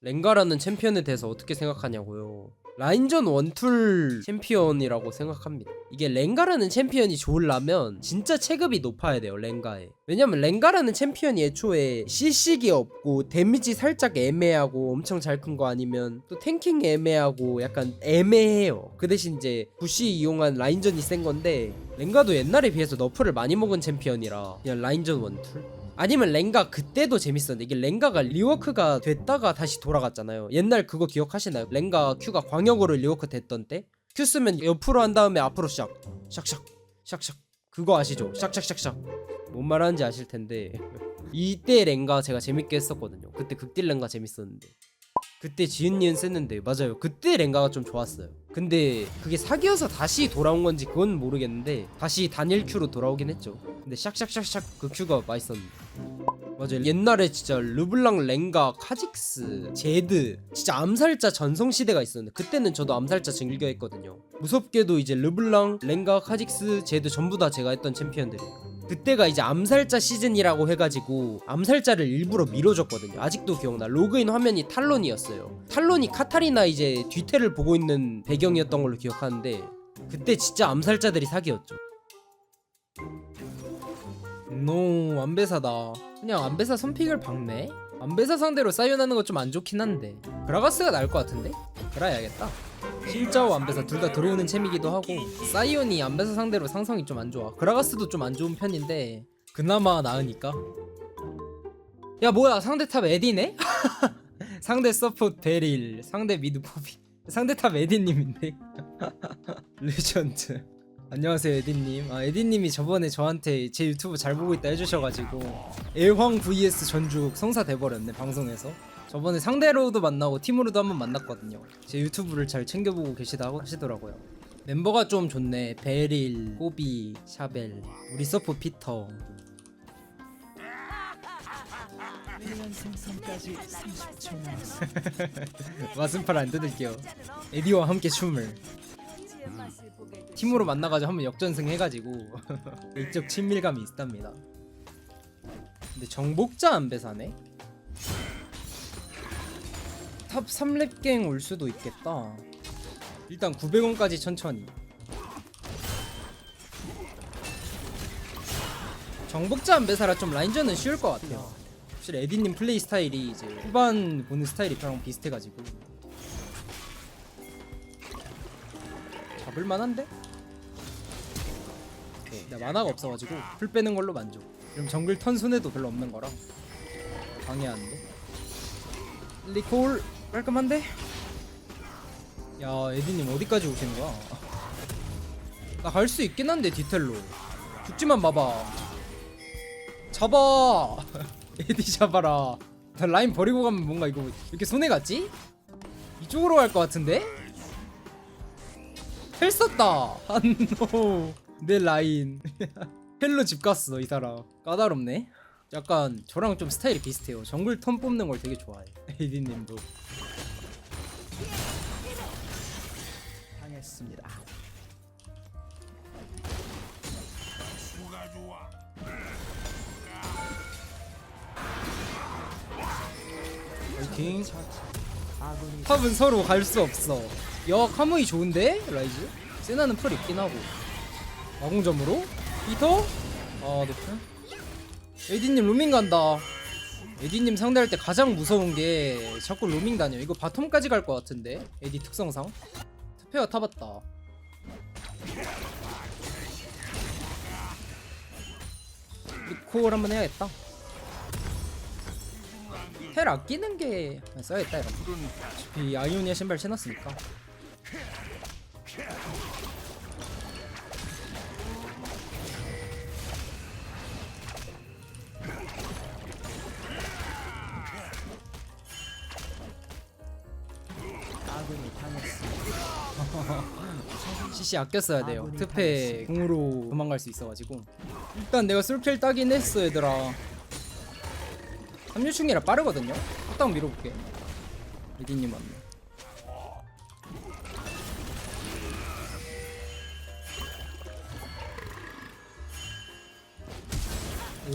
랭가라는 챔피언에 대해서 어떻게 생각하냐고요. 라인전 원툴 챔피언이라고 생각합니다. 이게 랭가라는 챔피언이 좋으려면 진짜 체급이 높아야 돼요, 랭가에. 왜냐면 랭가라는 챔피언이 애초에 CC기 없고 데미지 살짝 애매하고 엄청 잘 큰 거 아니면 또 탱킹 애매하고 약간 애매해요. 그 대신 이제 부시 이용한 라인전이 센 건데 랭가도 옛날에 비해서 너프를 많이 먹은 챔피언이라 그냥 라인전 원툴? 아니면 랭가 그때도 재밌었는데 이게 랭가가 리워크가 됐다가 다시 돌아갔잖아요. 옛날 그거 기억하시나요? 랭가 Q가 광역으로 리워크 됐던 때? Q 쓰면 옆으로 한 다음에 앞으로 샥 샥샥 샥샥 그거 아시죠? 샥샥샥샥 뭔 말하는지 아실 텐데 이때 랭가 제가 재밌게 했었거든요. 그때 극딜 랭가 재밌었는데 그때 지은니은 썼는데 맞아요. 그때 랭가가 좀 좋았어요. 근데 그게 사기여서 다시 돌아온 건지 그건 모르겠는데 다시 단일 큐로 돌아오긴 했죠. 근데 샥샥샥샥 그 큐가 맛있었는데. 맞아요. 옛날에 진짜 르블랑, 랭가, 카직스, 제드 진짜 암살자 전성 시대가 있었는데 그때는 저도 암살자 즐겨 했거든요. 무섭게도 이제 르블랑, 랭가, 카직스, 제드 전부 다 제가 했던 챔피언들이에요. 그때가 이제 암살자 시즌이라고 해가지고 암살자를 일부러 밀어줬거든요. 아직도 기억나. 로그인 화면이 탈론이었어요. 탈론이 카타리나 이제 뒤태를 보고 있는 배경이었던 걸로 기억하는데 그때 진짜 암살자들이 사기였죠. 노 안배사다. 그냥 안배사 선픽을 박네. 안배사 상대로 사이온하는 거좀안 좋긴 한데 그라가스가 나을 것 같은데? 그라야겠다. 실자오 안배사 둘 다 들어오는 챔이기도 하고 사이온이 안배사 상대로 상성이 좀 안 좋아. 그라가스도 좀 안 좋은 편인데 그나마 나으니까. 야 뭐야 상대 탑 에디네? 상대 서포트 베릴, 상대 미드 포비, 상대 탑 에디님인데. 레전드. 안녕하세요 에디님. 아 에디님이 저번에 저한테 제 유튜브 잘 보고 있다 해주셔가지고 애황 vs 전죽 성사 돼버렸네 방송에서. 저번에 상대로도 만나고 팀으로도 한번 만났거든요. 제 유튜브를 잘 챙겨보고 계시다고 하시더라고요. 멤버가 좀 좋네. 베릴, 꼬비, 샤벨, 우리 서포 피터. 생성까지 30초 남았어. 마슴팔 안 뜯을게요. 에디와 함께 춤을. 팀으로 만나가지고 한번 역전승 해가지고 일적 친밀감이 있답니다. 근데 정복자 안배사네? 탑 3렙갱 올 수도 있겠다. 일단 900원까지 천천히. 정복자 안배사라 좀 라인전은 쉬울 것 같아요. 확실히 에디님 플레이 스타일이 이제 후반 보는 스타일이 저랑 비슷해가지고 잡을만한데? 나 만화가 없어가지고 풀 빼는 걸로 만족 그럼 정글 턴 손해도 별로 없는 거라 방해하는데 리콜 깔끔한데? 야 에디님 어디까지 오시는 거야? 나 갈 수 있긴 한데 디텔로. 죽지만 봐봐. 잡아! 에디 잡아라. 나 라인 버리고 가면 뭔가 이거 이렇게 손해 갔지? 이쪽으로 갈 것 같은데? 헬 썼다! 한노 내 라인. 헬로 집 갔어 이 사람. 까다롭네 약간 저랑 좀 스타일이 비슷해요. 정글 턴 뽑는 걸 되게 좋아해 에디님도. 당했습니다. 파이팅. 탑은 서로 갈 수 없어. 야 카무이 좋은데? 라이즈? 세나는 풀 있긴 하고. 마공점으로? 피터? 아 높은 에디님 로밍 간다. 에디님 상대할 때 가장 무서운 게 자꾸 로밍 다녀. 이거 바텀까지 갈 것 같은데? 에디 특성상? 투페어 타봤다. 리콜 한번 해야겠다. 텔 아끼는 게 써야겠다 이러면 어차피 아이오니아 신발 신었으니까 아군이 당했습니다. CC 아껴 써야 돼요. 트페 공으로 도망갈 수 있어가지고. 일단 내가 솔킬 따긴 했어 얘들아. 3류충이라 빠르거든요? 딱 밀어볼게. 리디님 왔네.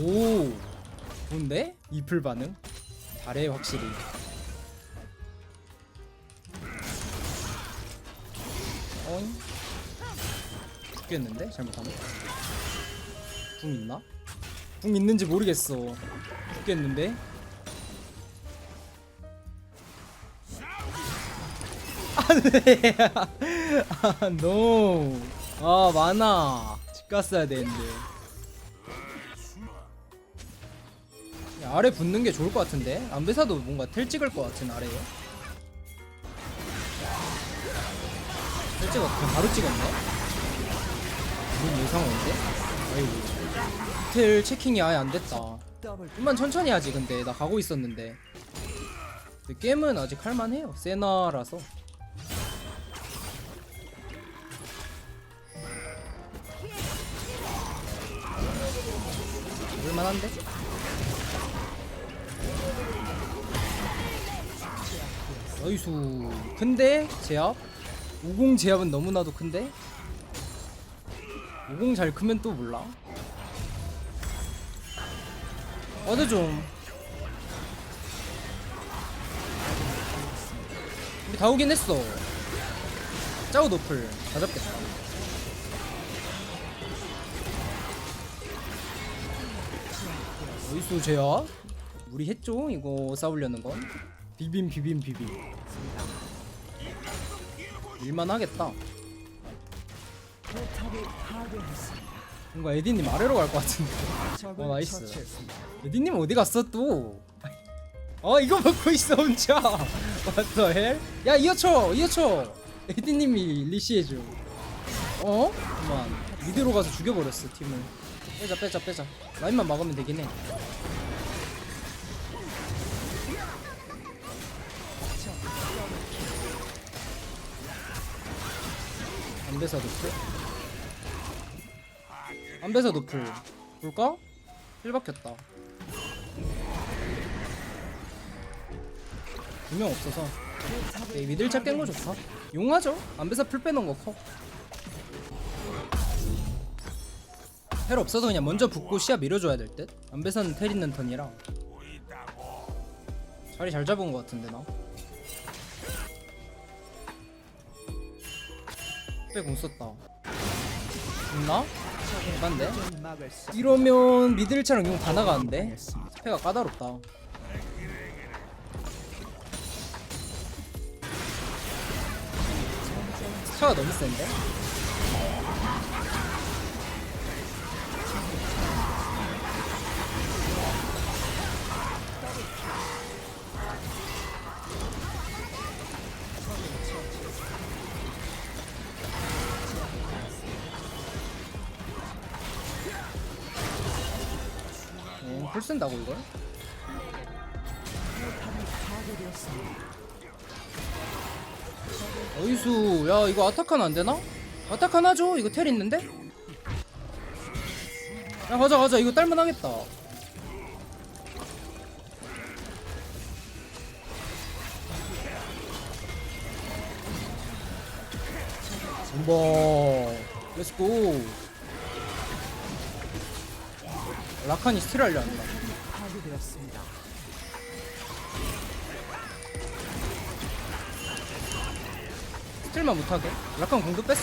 오! 좋은데? 이플 반응? 잘해 확실히 죽겠는데? 잘못하면? 궁 있나? 궁 있는지 모르겠어. 죽겠는데? 안돼 아 노. 아 많아. 집 갔어야 되는데. 야, 아래 붙는 게 좋을 것 같은데? 안배사도 뭔가 텔 찍을 것 같은 아래에. 텔 그냥 바로 찍었네 이건 이상한데? 아이고. 텔 체킹이 아예 안 됐다. 좀만 천천히 하지 근데. 나 가고 있었는데. 근데 게임은 아직 할만해요. 세나라서. 볼만한데? 어이수 근데 제압? 50 제압은 너무나도 큰데? 50잘 크면 또 몰라. 어느 좀. 우리 다 오긴 했어. 짜오 노플. 다 잡겠다. 어이수 제야 무리했죠? 이거 싸우려는 건? 비빔 비빔 비빔. 일만 하겠다 뭔가 에디님 아래로 갈 것 같은데 어, 나이스. 에디님 어디 갔어 또? 어 이거 먹고 있어 혼자. The hell? 야 이어쳐 이어쳐. 에디님이 리시해줘. 어? 그만 미드로 가서 죽여버렸어 팀을. 빼자 빼자 빼자. 라인만 막으면 되긴 해. 안배사 노플? 안배사 노플 볼까? 1 박혔다 두명 없어서 네, 미들차 깬거 좋다 용하죠? 안배사 풀 빼놓은 거 커. 텔 없어서 그냥 먼저 붙고 시야 밀어줘야 될 듯? 안배사는 텔 있는 턴이라 자리 잘 잡은 거 같은데 나 빼공 썼다 죽나? 맞네 이러면 미들차랑 용 다 나가는데? 패가 까다롭다 차가 너무 센데? 풀 쓴다고 이걸? 어이수 야 이거 아타칸 안되나? 아타칸 하죠? 이거 텔 있는데? 야 가자 가자 이거 딸만 하겠다 전버 렛츠고 라칸이 스틸 하려 한다. 스틸만 못하게? 라칸 공도 뺐어.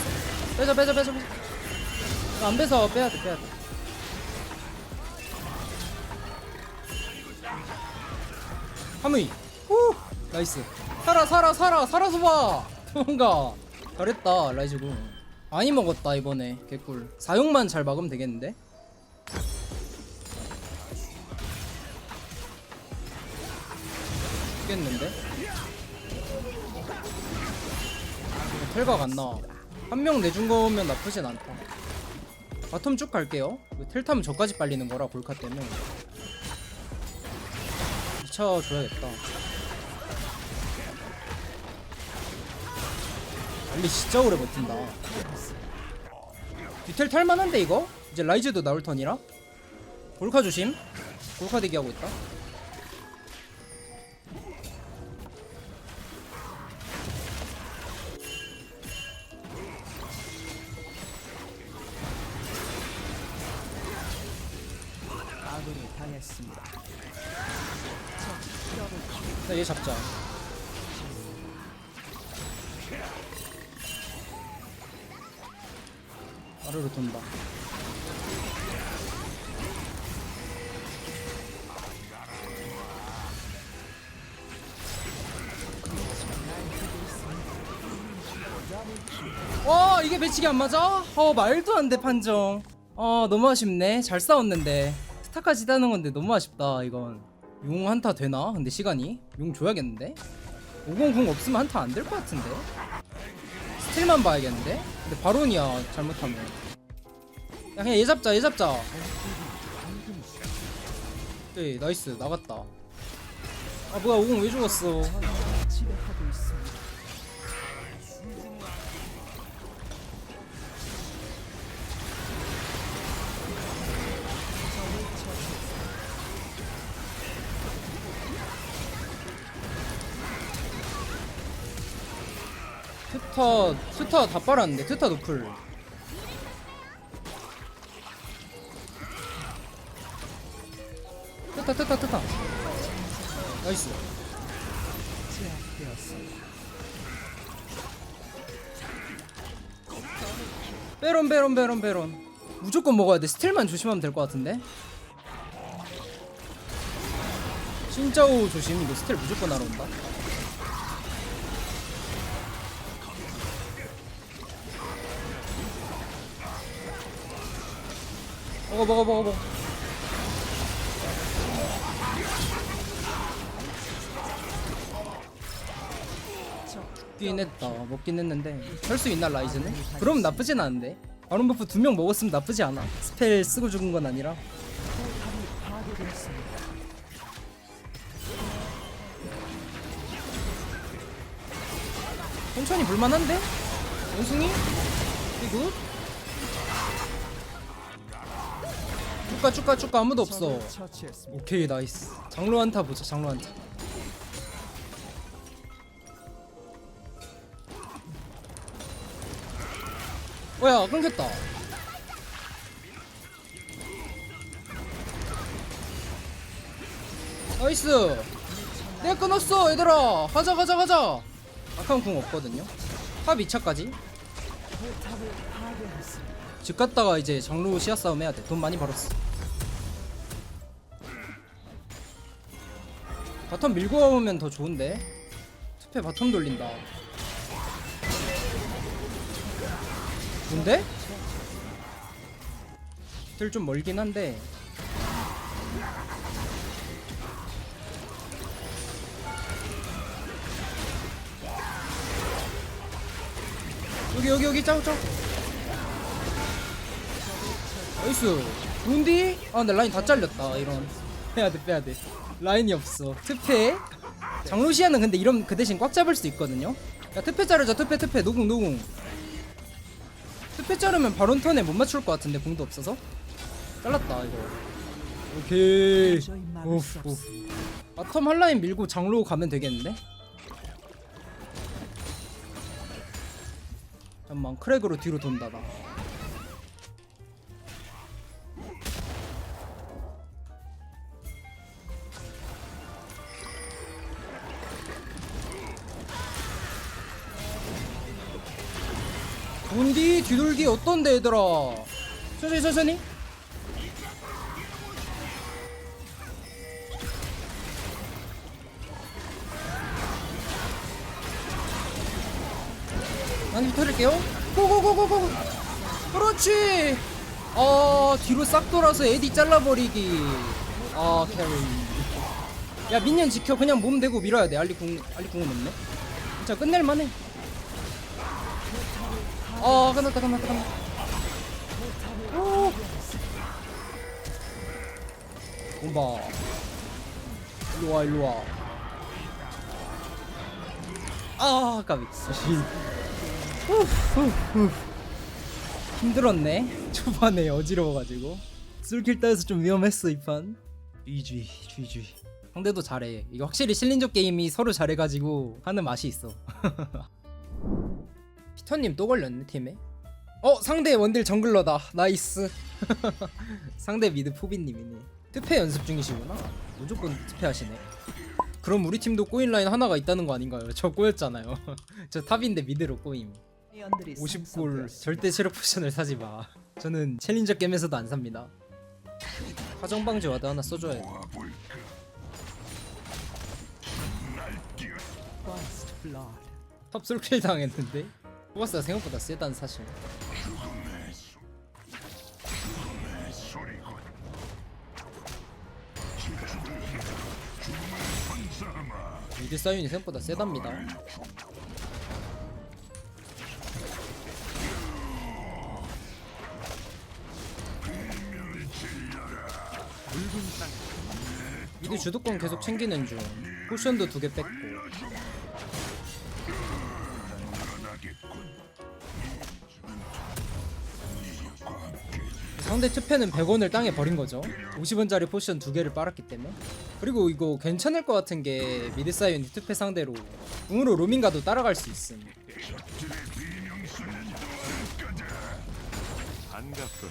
빼자 빼자 빼자 빼자. 아, 안 빼서 빼야 돼 빼야 돼. 하무이. 후! 나이스. 살아 살아 살아 살아서 봐! 도망가. 잘했다 라이즈군 많이 먹었다 이번에 개꿀. 사용만 잘 막으면 되겠는데 죽겠는데? 텔각 안 나와. 한 명 내준 거면 나쁘진 않다. 바텀 쭉 갈게요. 텔 타면 저까지 빨리는 거라 골카 때문에. 2차 줘야겠다. 빨리 진짜 오래 버틴다. 뒤텔 탈만한데 이거? 이제 라이즈도 나올 턴이라? 골카 조심. 골카 대기하고 있다 당했습니다. 자, 얘 잡자. 아래로 돈다 와 이게 배치기 안 맞아? 어 말도 안 돼 판정 어 너무 아쉽네 잘 싸웠는데 스타까지 따는 건데 너무 아쉽다 이건. 용 한타 되나? 근데 시간이? 용 줘야겠는데? 500 없으면 한타 안 될 것 같은데? 스틸만 봐야겠는데? 근데 바론이야 잘못하면. 야 그냥 얘 잡자 얘 잡자. 네 나이스. 나갔다. 아 뭐야 50왜 죽었어 트타 트타 다 빨았는데 트타 노플. 트타 트타 트타 나이스. 베론 베론 베론 베론. 무조건 먹어야 돼. 스틸만 조심하면 될 것 같은데? 진짜 오 조심. 이거 스틸 무조건 날아온다 먹어 먹어 먹어 먹어 먹긴 했다 먹긴 했는데 할수 있나 라이즈는? 그럼 나쁘진 않은데 바론 버프 두 명 먹었으면 나쁘지 않아 스펠 쓰고 죽은 건 아니라. 천천히 볼만한데? 원숭이? 이굿? 쭉가 쭉가 쭉가 아무도 없어. 오케이 나이스. 장로 한타 보자 장로 한타. 뭐야 끊겼다. 나이스. 내가 끊었어 얘들아. 가자 가자 가자. 아카운 궁 없거든요. 탑 2차까지 집 갔다가 이제 장로 시야 싸움 해야 돼. 돈 많이 벌었어. 바텀 밀고 오면 더 좋은데. 투페 바텀 돌린다. 좋은데? 들 좀 멀긴 한데. 여기 여기 여기 짜고 짜고. 나이스. 좋은디? 아 근데 라인 다 잘렸다 이런. 빼야돼 빼야돼. 라인이 없어. 트페 장루시아는 근데 이런 그 대신 꽉 잡을 수 있거든요. 야 트페 자르자 트페 트페 노궁 노궁. 트페 자르면 바론 턴에 못 맞출 것 같은데 궁도 없어서. 잘랐다 이거. 오케이. 없습니다. 바텀 한 라인 밀고 장로 가면 되겠는데? 잠만 크랙으로 뒤로 돈다 나 돈디 뒤돌기 어떤데 얘들아 천천히 천천히 난입 털을게요. 고고고고고. 그렇지. 아 뒤로 싹 돌아서 에디 잘라버리기. 아 캐리. 야 민년 지켜. 그냥 몸 대고 밀어야 돼. 알리 궁 알리 궁은 없네. 진짜 끝낼만해. 아 끝났다 끝났다 끝났다. 오. bomba. 일로 와 일로 와. 아 까비. 힘들었네 초반에 어지러워가지고 술킬 따여서 좀 위험했어 이판 GG GG 상대도 잘해 이거 확실히 실린적 게임이 서로 잘해가지고 하는 맛이 있어 피터님 또 걸렸네 팀에 어 상대 원딜 정글러다 나이스 상대 미드 포비님이네 투패 연습 중이시구나 무조건 투패 하시네 그럼 우리 팀도 꼬인 라인 하나가 있다는 거 아닌가요? 저 꼬였잖아요 저 탑인데 미드로 꼬임 미니언들이 50골 생성되었습니다. 절대 체력 포션을 사지 마. 저는 챌린저 게임에서도 안 삽니다. 화정 방지 와드 하나 써줘야 돼. First blood. 탑 솔킬 당했는데 포가스가 생각보다 세다는 사실. 미드 사이온이 생각보다 세답니다. 미드 주도권 계속 챙기는 중. 포션도 두 개 뺐고. 상대 투패는 100원을 땅에 버린 거죠. 50원짜리 포션 두 개를 빨았기 때문에. 그리고 이거 괜찮을 것 같은 게 미드 사이언 투패 상대로 궁으로 로밍 가도 따라갈 수 있음. 반갑군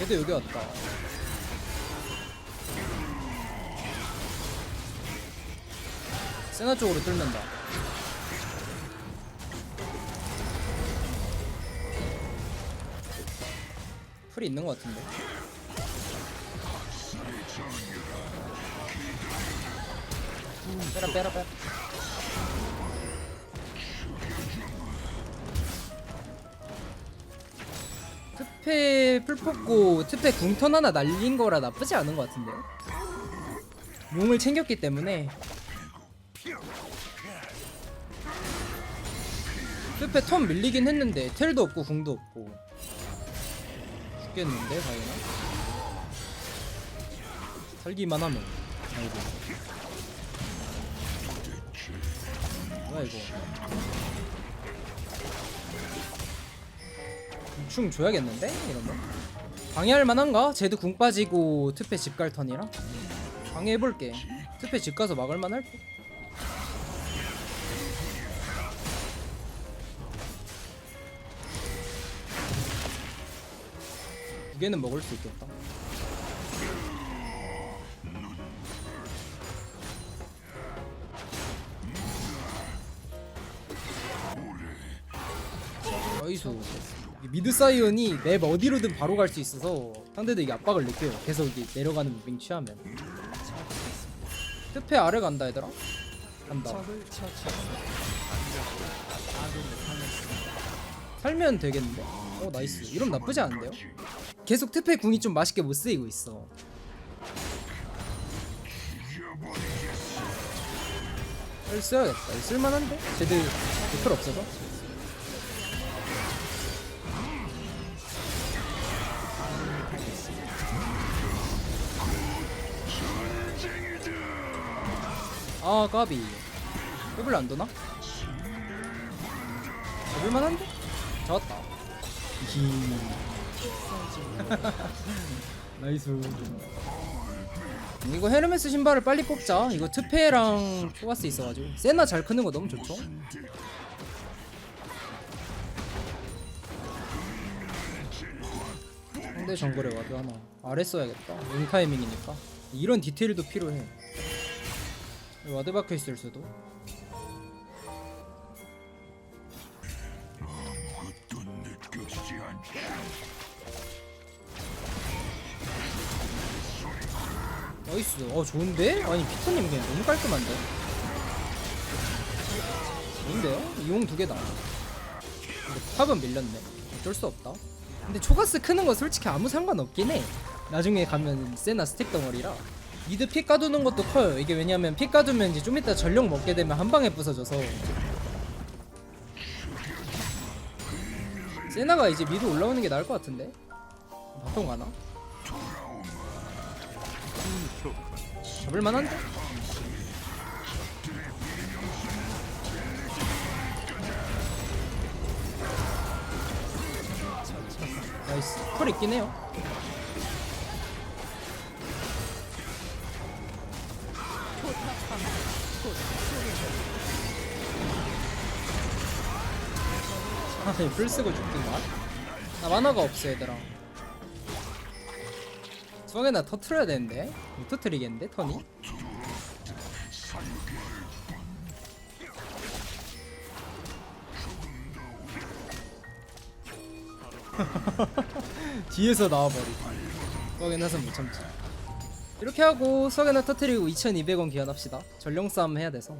걔도 여기 왔다. 세나 쪽으로 뚫는다. 풀이 있는 것 같은데. 빼라 빼라 빼라. 특패 풀 뽑고 특패 궁턴 하나 날린 거라 나쁘지 않은 것 같은데요. 용을 챙겼기 때문에 특패 턴 밀리긴 했는데 텔도 없고 궁도 없고. 죽겠는데 과연아 살기만 하면. 아이고. 뭐야 이거. 충 줘야겠는데? 이러면 방해할 만한가? 쟤도 궁 빠지고 투패 집갈 턴이라? 방해해볼게. 투패 집 가서 막을 만할 듯 개는 먹을 수 있겠다 나이스 이 미드 사이언이 맵 어디로든 바로 갈 수 있어서 상대도 이게 압박을 느껴요 계속 이게 내려가는 무빙 취하면 끝에 아래 간다 얘들아 간다. 살면 되겠는데? 어 나이스 이러면 나쁘지 않은데요? 계속 특패 궁이 좀 맛있게 못 쓰이고 있어 을 써야겠다 쓸만한데? 쟤들 리플 없어서? 아 까비 더블 안 도나? 잡을만한데? 잡았다 히 나이스. 이거 헤르메스 신발을 빨리 뽑자. 이거 트페랑 포가스 있어가지고. 세나 잘 크는 거 너무 좋죠? 상대 정글에 와도 하나 아래 써야겠다. 용 타이밍이니까. 이런 디테일도 필요해. 와드 박혀 있을 수도 나이스. 어 좋은데? 아니 피터님 그냥 너무 깔끔한데? 좋은데요? 이용 두 개다. 근데 탑은 밀렸네. 어쩔 수 없다. 근데 초가스 크는 거 솔직히 아무 상관없긴 해. 나중에 가면 세나 스택 덩어리라. 미드 피 까두는 것도 커요. 이게 왜냐면 피 까두면 이제 좀 이따 전력 먹게 되면 한 방에 부서져서. 세나가 이제 미드 올라오는 게 나을 것 같은데? 바통 가나? 잡을만한데? 나이스 풀 있긴 해요 아니 풀 쓰고 죽긴 나? 나 만화가 없어 얘들아 수학에나 터트려야 되는데. 못 터트리겠는데 턴이? 뒤에서 나와버리고. 수학에나선 못 참지. 이렇게 하고 수학에나 터트리고 2200원 기환합시다. 전령 싸움 해야 돼서.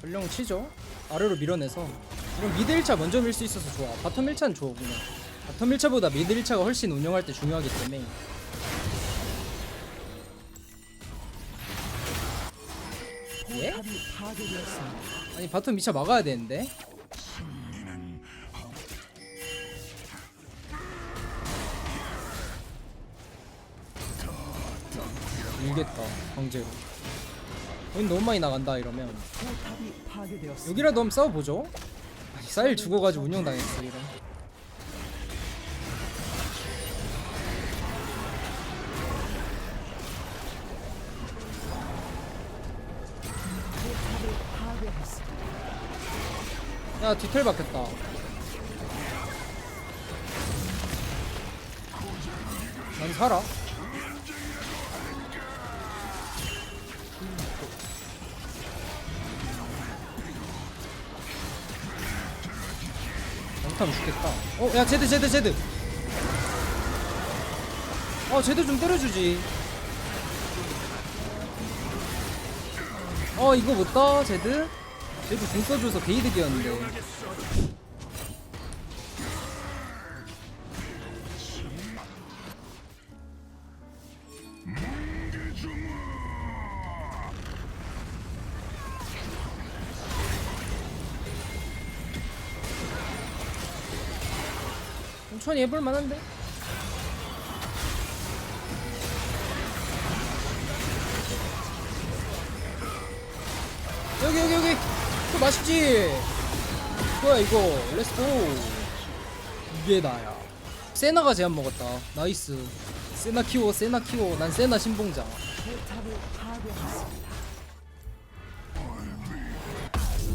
전령 치죠 아래로 밀어내서 이런 미드 1차 먼저 밀 수 있어서 좋아. 바텀 1차는 좋아 그냥. 바텀 1차보다 미드 1차가 훨씬 운영할 때 중요하기 때문에. 예? 아니 바텀 2차 막아야 되는데? 밀겠다 강제로 거긴 너무 많이 나간다 이러면. 여기라도 한번 싸워보죠 아니 쌀 죽어가지고 운영당했어 이런. 야 뒤틀 박혔다 난 살아 잘못하면 죽겠다. 어야 제드 제드 제드. 어 제드 좀 때려주지. 어 이거 못떠 제드? 제드 궁 써줘서 게이득이었는데 해볼 만한데? 여기 여기 여기! 그 맛있지? 뭐야 이거? 렛츠고 이게 나야. 세나가 제한 먹었다. 나이스. 세나 키워 세나 키워. 난 세나 신봉자.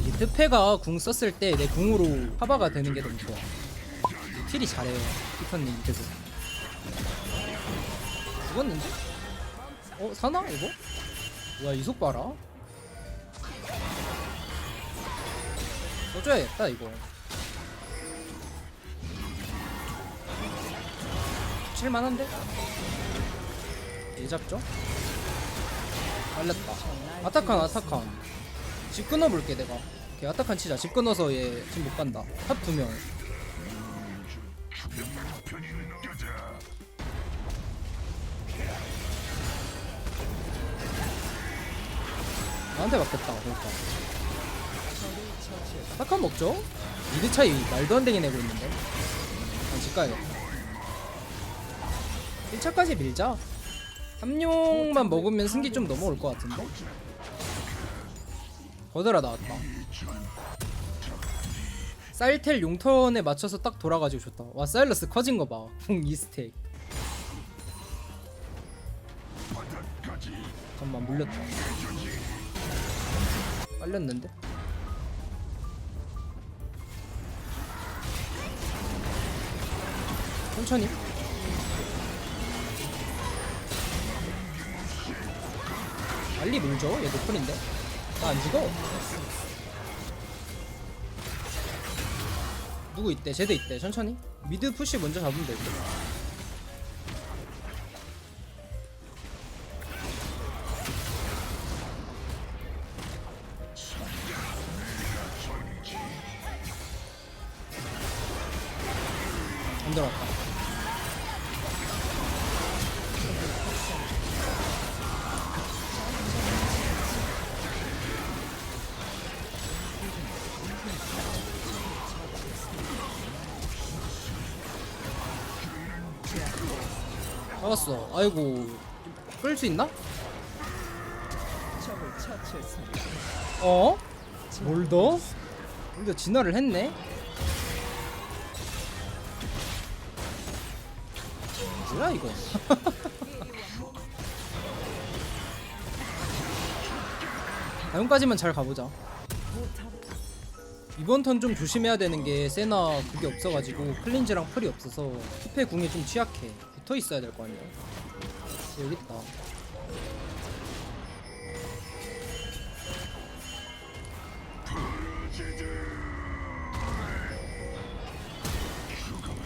이 트페가 궁 썼을 때 내 궁으로 커버가 되는 게 너무 좋아 킬이 잘해요 피터님 계속 죽었는데? 어 사나 이거? 뭐야 이속 봐라. 써줘야겠다 이거. 칠만한데? 얘 잡죠? 빨렸다. 아타칸 아타칸. 집 끊어볼게 내가. 오케이 아타칸 치자. 집 끊어서 얘 지금 못 간다. 탑 두명 나한테 맞겠다 그러니까. 아타칸 먹죠? 미드 차이 말도 안 되게 내고 있는데. 난집 가야겠다 1차까지 밀자. 3용만 먹으면 승기 좀 넘어올 것 같은데? 거드라 나왔다 쌀텔 용턴에 맞춰서 딱 돌아가지고 좋다. 와 사일러스 커진 거봐. 궁 2스택. 잠깐만 물렸다. 빨렸는데? 천천히. 빨리 밀죠. 얘 노플인데. 나 안 죽어 누구 있대? 제드 있대. 천천히. 미드 푸시 먼저 잡으면 될듯. 안 들어왔다 잡았어 아이고 끌 수 있나? 어? 몰더? 몰더 진화를 했네? 뭐야 이거 다음까지만 잘 가보자 이번 턴 좀 조심해야 되는 게 세나 그게 없어가지고 클린즈랑 풀이 없어서 투패 궁에 좀 취약해 붙어 있어야 될 거 아니야 여기 있다.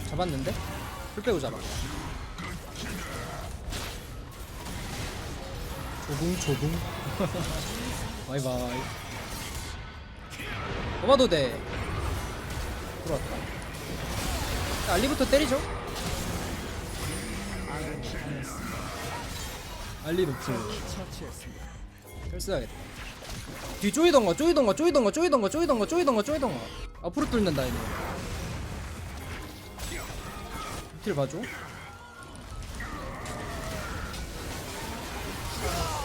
잡았는데? 풀 빼고 잡아. 조궁 조궁. 바이바이. 뽑아도 돼. 들어왔다. 자, 알리부터 때리죠 알리 높지. 써야겠다. 뒤 쪼이던가 쪼이던가 쪼이던가 쪼이던가 쪼이던가 쪼이던가 쪼이던가. 앞으로 뚫는다 얘네 딜 봐줘.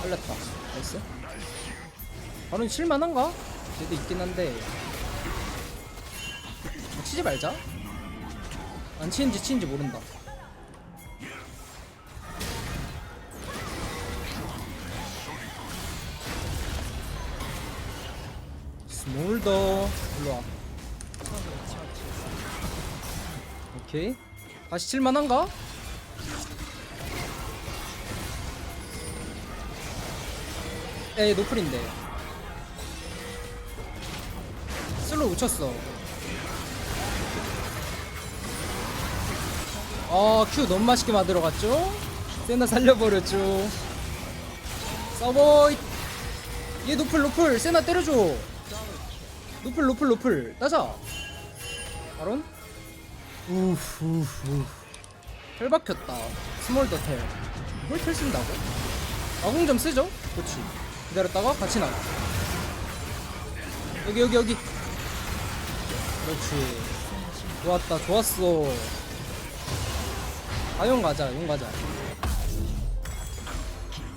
빨렸다. 나이스. 바로 칠만한가? 쟤도 있긴 한데. 아, 치지 말자. 안 치는지 치는지 모른다 몰더? 일로와. 오케이. 다시 칠만한가? 에이 노플인데. 슬로 웃혔어. 어큐 너무 맛있게 만들어 갔죠? 세나 살려버렸죠. 서버이 얘 노플 노플! 세나 때려줘 노플 노플 노플. 따자. 바론? 우후 우후. 텔 박혔다. 스몰 더텔. 이걸 텔 쓴다고? 아공 좀 쓰죠? 그렇지. 기다렸다가 같이 나가 여기 여기 여기. 그렇지. 좋았다 좋았어. 아용 가자 용 가자.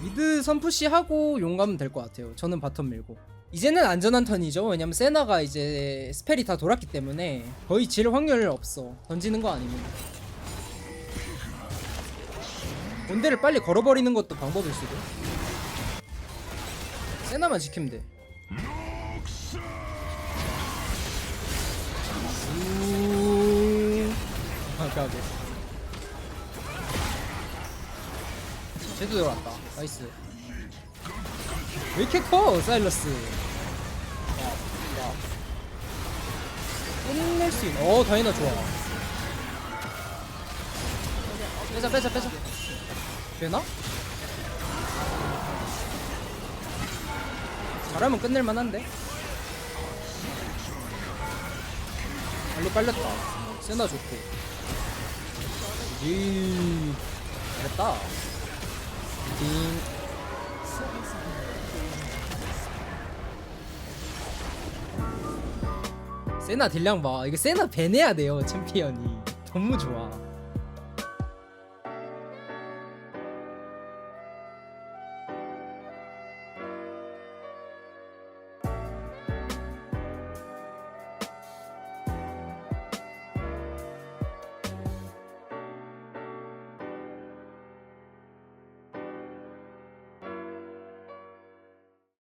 미드 선푸시 하고 용 가면 될 것 같아요. 저는 바텀 밀고 이제는 안전한 턴이죠 왜냐면 세나가 이제 스펠이 다 돌았기 때문에 거의 질 확률 없어 던지는 거 아니면 본대를 빨리 걸어버리는 것도 방법일 수도 세나만 지키면 돼 우... 아, 가게. 쟤도 들어왔다. 나이스. 왜 이렇게 커, 사일러스? 끝낼 수 있는. 어, 다이나 좋아. 빼자, 빼자, 빼자. 되나? 잘하면 끝낼 만한데. 빨리 빨렸다. 세나 좋고. 이 잘했다. 딩. 세나 딜량 봐. 이거 세나 배내야 돼요 챔피언이. 너무 좋아.